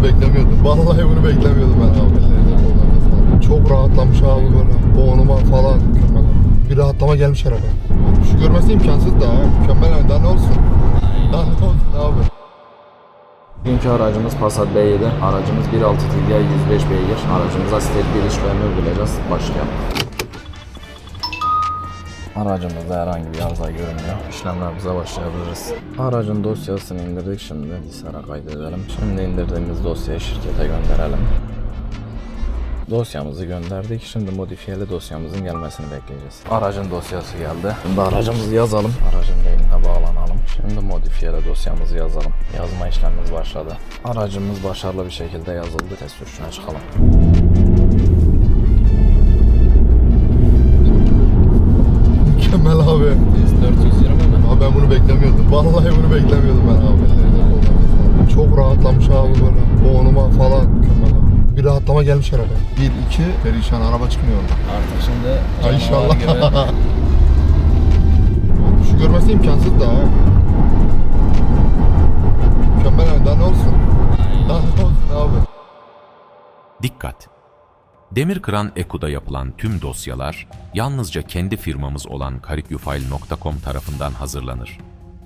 Bunu beklemiyordum. Vallahi bunu beklemiyordum ben abi. Çok rahatlamış abi böyle. Boğuluma falan. Mükemmel. Bir rahatlama gelmiş araba. Şu görmesi imkansız da ha. Mükemmel yani. Daha ne olsun? Daha ne olsun abi? Bugünkü aracımız Passat B7. Aracımız 1.6 TDI 105 beygir. Aracımıza stel bir işlerini uygulayacağız. Başlayalım. Aracımızda herhangi bir arıza görünmüyor. İşlemlerimize başlayabiliriz. Aracın dosyasını indirdik şimdi. Bilgisayara kaydedelim. Şimdi indirdiğimiz dosyayı şirkete gönderelim. Dosyamızı gönderdik. Şimdi modifiyeli dosyamızın gelmesini bekleyeceğiz. Aracın dosyası geldi. Şimdi aracımızı yazalım. Aracın rengine bağlanalım. Şimdi modifiyeli dosyamızı yazalım. Yazma işlemimiz başladı. Aracımız başarılı bir şekilde yazıldı. Test sürüşüne çıkalım. Mükemmel abi. 420 mi? Abi ben bunu beklemiyordum. Vallahi bunu beklemiyordum ben abi. Çok rahatlamış abi böyle. Boğuluma falan. Mükemmel abi. Bir rahatlama gelmiş araba. Bir, iki. Perişan araba çıkmıyor orada. Artık şimdi Ay inşallah. Şu görmesi imkansız da. Mükemmel. Daha ne olsun? Daha ne olsun abi? Dikkat! Demirkıran Eku'da yapılan tüm dosyalar yalnızca kendi firmamız olan karikyufile.com tarafından hazırlanır.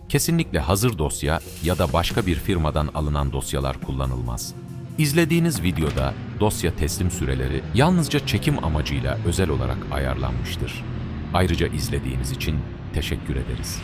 Kesinlikle hazır dosya ya da başka bir firmadan alınan dosyalar kullanılmaz. İzlediğiniz videoda dosya teslim süreleri yalnızca çekim amacıyla özel olarak ayarlanmıştır. Ayrıca izlediğiniz için teşekkür ederiz.